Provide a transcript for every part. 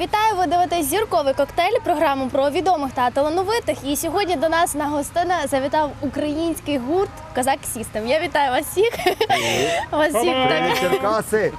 Вітаю! Ви дивитесь зірковий коктейль, програму про відомих та талановитих. І сьогодні до нас на гостина завітав український гурт Козак Сістем. Я вітаю вас всіх. Вас всіх так. Черкаси.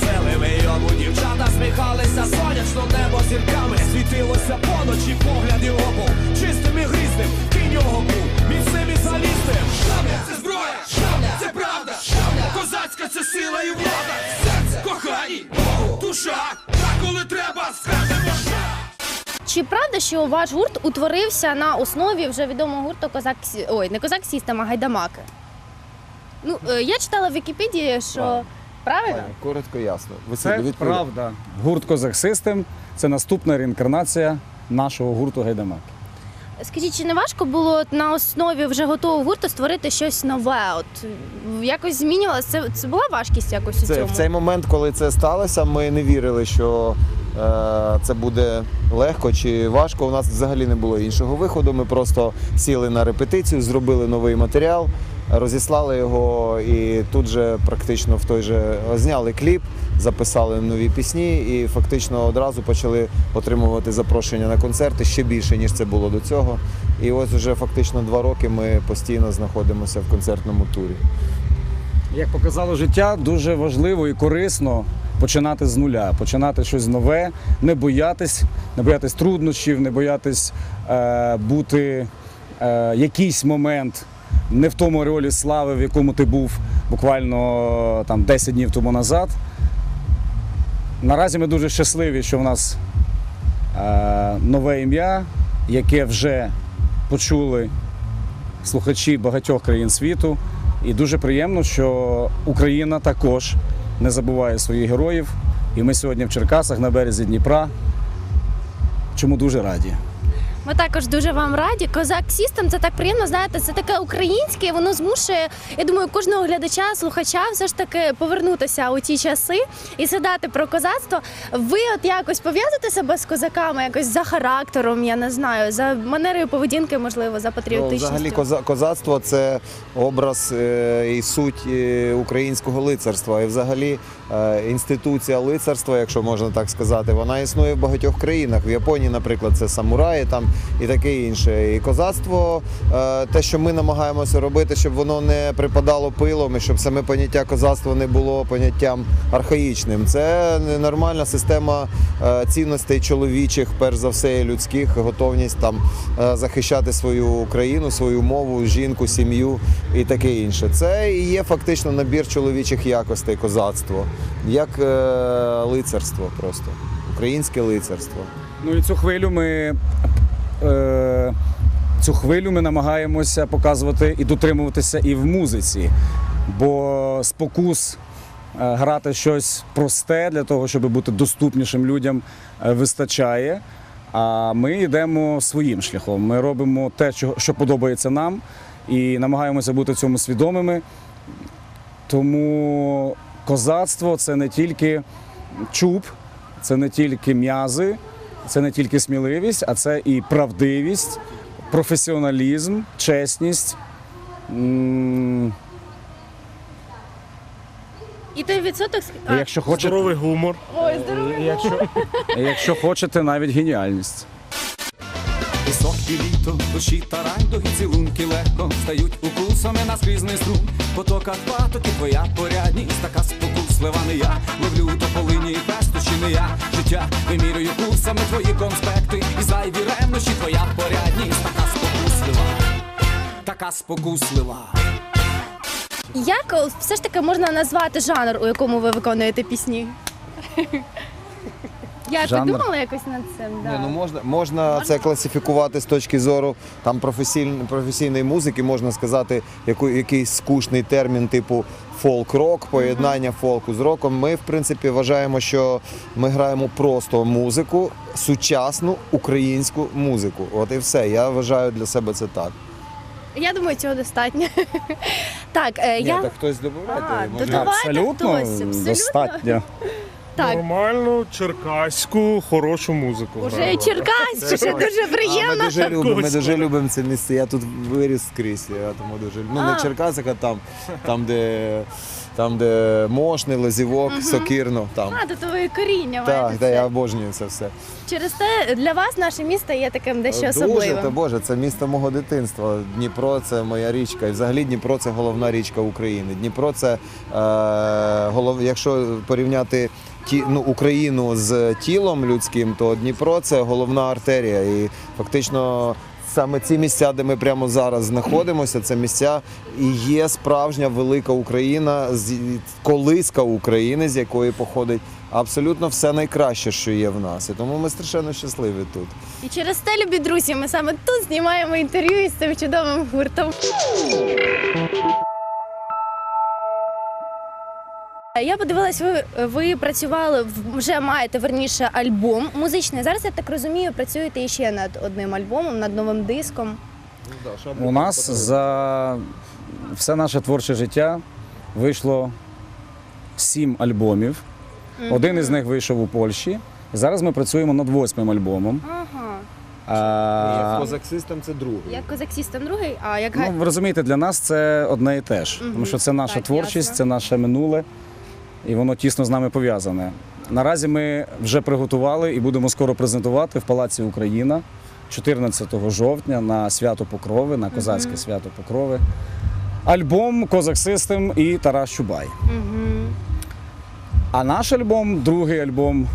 Веселими, йому дівчата сміхалися, сонячно небо зірками, світилося поночі, погляд його був чистим і грізним, кінь його був, міцним і залізним. Шабля це зброя, шабля це правда, шабля козацька це сила і влада, серце, кохані, душа, та коли треба, скажемо ша. Чи правда, що ваш гурт утворився на основі вже відомого гурту Козак ой, не Козак Сістем, а Гайдамаки? Ну, е, я читала в Вікіпедії, що Правильно. правильно? Коротко, ясно. Це Василь, правда. Гурт Козак Систем це наступна реінкарнація нашого гурту Гайдамак. Скажіть, чи не важко було от на основі вже готового гурту створити щось нове? От якось змінювалося? Це, це була важкість якось у Це, цьому? в цей момент, коли це сталося, ми не вірили, що е, це буде легко чи важко. У нас взагалі не було іншого виходу. Ми просто сіли на репетицію, зробили новий матеріал, розіслали його і тут же практично в той же зняли кліп, записали нові пісні і фактично одразу почали отримувати запрошення на концерти ще більше, ніж це було до цього. І ось вже фактично два роки ми постійно знаходимося в концертному турі. Як показало життя, дуже важливо і корисно починати з нуля, починати щось нове, не боятись, не боятись труднощів, не боятись е, бути е, якийсь момент не в тому реолі слави, в якому ти був буквально там 10 днів тому назад. Наразі ми дуже щасливі, що в нас е, нове ім'я, яке вже почули слухачі багатьох країн світу. І дуже приємно, що Україна також не забуває своїх героїв. І ми сьогодні в Черкасах на березі Дніпра. Чому дуже раді. Ми також дуже вам раді. Козак Сістем це так приємно. Знаєте, це таке українське. Воно змушує, я думаю, кожного глядача, слухача все ж таки повернутися у ті часи і згадати про козацтво. Ви от якось пов'язуєте себе з козаками, якось за характером, я не знаю, за манерою поведінки, можливо, за Ну, патріотичністю. взагалі, козацтво це образ е, і суть е, українського лицарства. І взагалі е, інституція лицарства, якщо можна так сказати, вона існує в багатьох країнах. В Японії, наприклад, це самураї там і таке інше. І козацтво, е, те, що ми намагаємося робити, щоб воно не припадало пилом, і щоб саме поняття козацтва не було поняттям архаїчним. Це нормальна система е, цінностей чоловічих, перш за все, людських, готовність там е, захищати свою Україну, свою мову, жінку, сім'ю і таке інше. Це і є фактично набір чоловічих якостей козацтво, як лицарство просто. Українське лицарство. Ну і цю хвилю ми. Е, Цю хвилю ми намагаємося показувати і дотримуватися і в музиці, бо спокус е, грати щось просте для того, щоб бути доступнішим людям, е, вистачає. А ми йдемо своїм шляхом. Ми робимо те, що, подобається нам, і намагаємося бути цьому свідомими. Тому козацтво це не тільки чуб, це не тільки м'язи, це не тільки сміливість, а це і правдивість, професіоналізм, чесність. І той відсоток Якщо хочете, Здоровий гумор. Ой, здоровий. якщо, якщо хочете, навіть геніальність. Високі літо, душі та райдуги, цілунки легко стають укусами на скрізний струм. Потока патоки, твоя порядність, така спокуслива не я. Ловлю тополині і пестощі не я. Життя вимірюю курсами твої конспекти. І зайві ревнощі, твоя порядність, така спокуслива, така спокуслива. Як е, все ж таки можна назвати жанр, у якому ви виконуєте пісні? Я жанр. подумала якось над цим. Да. Ні, ну можна, можна це класифікувати з точки зору там професійної, професійної музики, можна сказати, яку, якийсь скучний термін типу фолк-рок, поєднання фолку з роком. Ми, в принципі, вважаємо, що ми граємо просто музику, сучасну українську музику. От і все. Я вважаю для себе це так. Я думаю, цього достатньо. так, е, Ні, я так хтось А, додавайте. може. додавайте Абсолютно хтось, абсолютно. достатньо. Так. Нормальну черкаську хорошу музику. Уже граємо. Черкас, вже дуже А, ми приємно. дуже любимо, ми дуже любимо це місце. Я тут виріс скрізь. Я тому дуже люблю. ну не А. в Черкасах, а там, там, де там, де Мошни, Лозівок, Сокірно. Там. А, то твоє коріння Так, маєте та це. я обожнюю це все. Через те для вас наше місто є таким дещо Дуже, та особливим. Боже, це місто мого дитинства. Дніпро це моя річка. І взагалі Дніпро це головна річка України. Дніпро це е, голов... якщо порівняти ті, ну, Україну з тілом людським, то Дніпро це головна артерія. І фактично. Саме ці місця, де ми прямо зараз знаходимося, це місця і є справжня велика Україна, колиска України, з якої походить абсолютно все найкраще, що є в нас. І тому ми страшенно щасливі тут. І через те, любі друзі, ми саме тут знімаємо інтерв'ю із цим чудовим гуртом. Я подивилась, ви, ви працювали вже маєте верніше альбом музичний. Зараз я так розумію, працюєте іще над одним альбомом, над новим диском. У нас за все наше творче життя вийшло сім альбомів. Один із них вийшов у Польщі. Зараз ми працюємо над восьмим альбомом. Ага. А, Козак Систем це другий. Як Козак Сістем другий, а як ну, ви розумієте, для нас це одне і те ж. Тому що це наша Так, творчість, ясно. це наше минуле, і воно тісно з нами пов'язане. Наразі ми вже приготували і будемо скоро презентувати в Палаці Україна 14 жовтня на свято Покрови, на козацьке свято Покрови. Альбом Козак Систем і Тарас Чубай. Угу. А наш альбом, другий альбом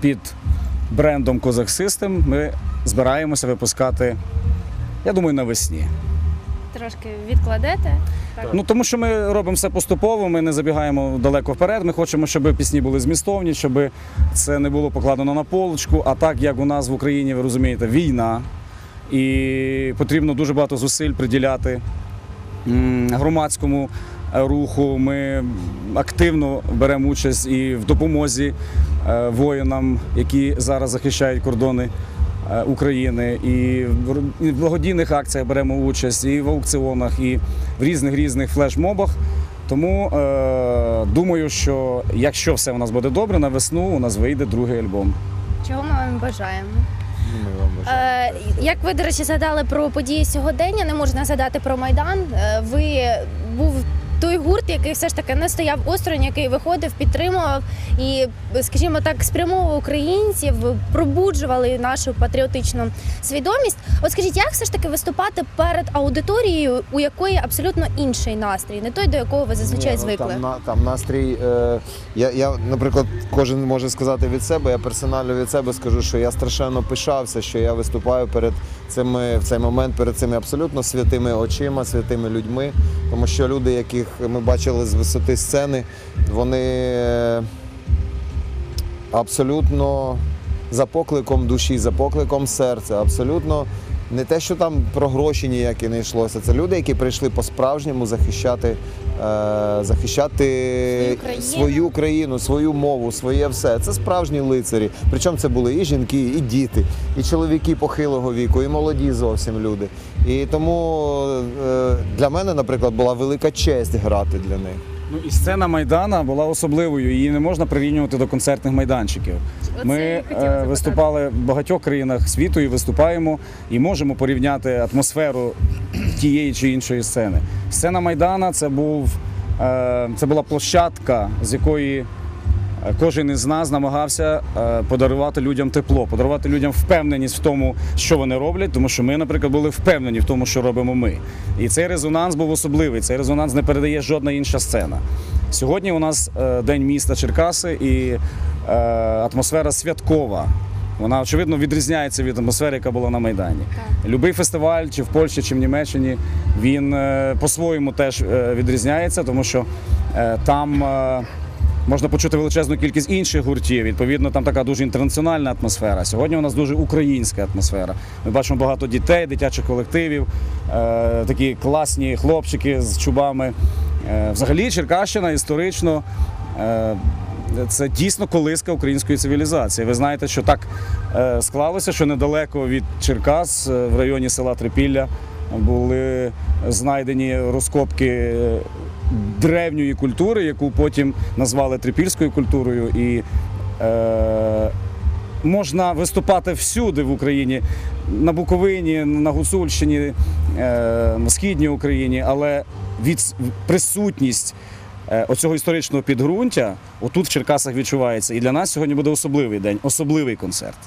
під брендом Козак System ми збираємося випускати, я думаю, навесні. Трошки відкладете. Так. Ну тому що ми робимо все поступово, ми не забігаємо далеко вперед. Ми хочемо, щоб пісні були змістовні, щоб це не було покладено на полочку. А так як у нас в Україні, ви розумієте, війна, і потрібно дуже багато зусиль приділяти громадському е, руху. Ми активно беремо участь і в допомозі е, воїнам, які зараз захищають кордони. Е, України і в благодійних акціях беремо участь, і в аукціонах, і в різних різних флешмобах. Тому е, думаю, що якщо все у нас буде добре, на весну у нас вийде другий альбом. Чого ми вам бажаємо? Ми вам бажаємо. Е, як ви, до речі, згадали про події сьогодення, не можна згадати про Майдан. Е, ви був той гурт, який все ж таки не стояв осторонь, який виходив, підтримував і, скажімо так, спрямовував українців, пробуджували нашу патріотичну свідомість. От скажіть, як все ж таки виступати перед аудиторією, у якої абсолютно інший настрій, не той, до якого ви зазвичай Ні, ну, звикли? Там, на- там настрій. Е, я, я, наприклад, кожен може сказати від себе. Я персонально від себе скажу, що я страшенно пишався, що я виступаю перед цими в цей момент перед цими абсолютно святими очима, святими людьми. Тому що люди, яких ми бачили з висоти сцени, вони е, абсолютно за покликом душі, за покликом серця, абсолютно. Не те, що там про гроші ніякі не йшлося. Це люди, які прийшли по-справжньому захищати, е, захищати Свою свою країну, свою мову, своє все. Це справжні лицарі. Причому це були і жінки, і діти, і чоловіки похилого віку, і молоді зовсім люди. І тому е, для мене, наприклад, була велика честь грати для них. Ну і сцена Майдана була особливою, її не можна прирівнювати до концертних майданчиків. Ми е, виступали в багатьох країнах світу і виступаємо, і можемо порівняти атмосферу тієї чи іншої сцени. Сцена Майдана це був е, це була площадка, з якої кожен із нас намагався е, подарувати людям тепло, подарувати людям впевненість в тому, що вони роблять, тому що ми, наприклад, були впевнені в тому, що робимо ми. І цей резонанс був особливий. Цей резонанс не передає жодна інша сцена. Сьогодні у нас е, день міста Черкаси і е, атмосфера святкова. Вона очевидно відрізняється від атмосфери, яка була на Майдані. Любий фестиваль, чи в Польщі, чи в Німеччині, він е, по-своєму теж е, відрізняється, тому що е, там е, Можна почути величезну кількість інших гуртів. Відповідно, там така дуже інтернаціональна атмосфера. Сьогодні у нас дуже українська атмосфера. Ми бачимо багато дітей, дитячих колективів, е, такі класні хлопчики з чубами. Е, взагалі, Черкащина історично. Е, це дійсно колиска української цивілізації. Ви знаєте, що так склалося, що недалеко від Черкас, в районі села Трипілля, були знайдені розкопки древньої культури, яку потім назвали трипільською культурою. І е, можна виступати всюди в Україні, на Буковині, на Гуцульщині, е, в Східній Україні, але від присутність е, оцього історичного підґрунтя отут в Черкасах відчувається. І для нас сьогодні буде особливий день, особливий концерт.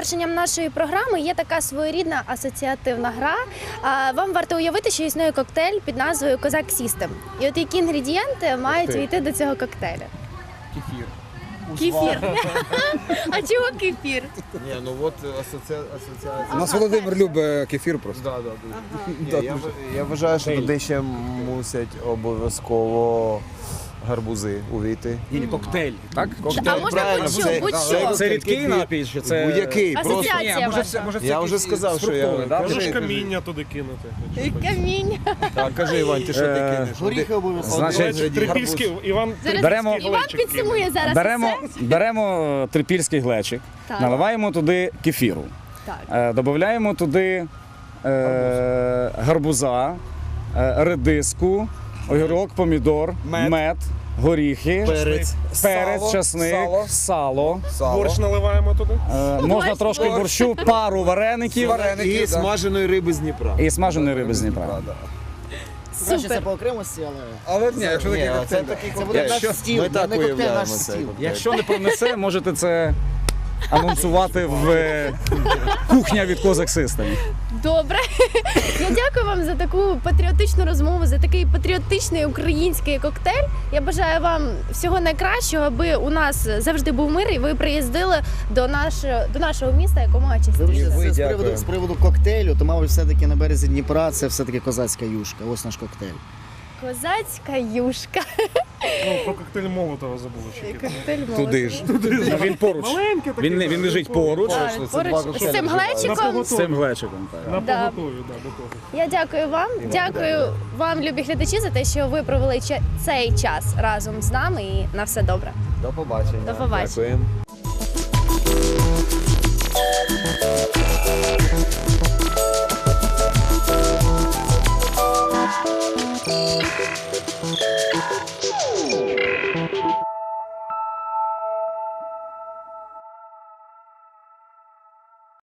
Завершенням нашої програми є така своєрідна асоціативна гра. Вам варто уявити, що існує коктейль під назвою Козак Сістем. І от які інгредієнти мають війти до цього коктейля? Кефір. Кефір. А чого кефір? Ні, ну от асоціація. У нас Володимир любить кефір просто. Да, да, дуже. Ні, я, я вважаю, що туди ще мусять обов'язково гарбузи увійти. Ні, коктейль, так? А можна правильно, будь-що, це- будь-що. Це рідкий напій, чи це Будь-який. Просто Асоціація може, це, може, це я вже сказав, що я фруктовий, да? Можеш кажи. каміння туди кинути. І Каміння. Так, кажи, Іван, ти що ти Е, кинеш? Горіхи обов'язково. Значить, Один Трипільський, Іван Зараз Беремо- Іван глечик підсумує зараз беремо, усе. беремо е, трипільський глечик, Так. наливаємо туди кефіру, Так. е, додаємо туди е, гарбуза, е, редиску, огірок, помідор, Мед. мед, горіхи, Перець. перець, Сало, часник, сало. сало. Борщ наливаємо туди. Е, можна трошки борщу, пару вареників Вареники, І да. смаженої риби з Дніпра. і смаженої риби з Дніпра. Да, да. Краще це Супер. по окремості, але Але ні, якщо Ні, такий коктейль, це такий це буде наш стіл, Ми не так коктейль, уявляємо наш цей стіл. коктейль. Якщо не пронесе, можете це анонсувати в е, кухня від Козак System. Добре. Я дякую вам за таку патріотичну розмову, за такий патріотичний український коктейль. Я бажаю вам всього найкращого, аби у нас завжди був мир і ви приїздили до нашого до нашого міста якомога частіше. ви З приводу, з приводу коктейлю, то, мабуть, все-таки на березі Дніпра це все-таки козацька юшка. Ось наш коктейль. Козацька юшка. Ну, про коктейль Молотова забули ще. Коктейль Туди ж. Ну, Він поруч. Маленький такий. Він, не- він лежить поруч А, Поруч з цим глечиком. з цим глечиком. так. На Да. поготові, да, до того. Я дякую вам. Дякую вам, любі глядачі, за те, що ви провели ча- цей час разом з нами. І на все добре. До побачення. До побачення. Дякуємо.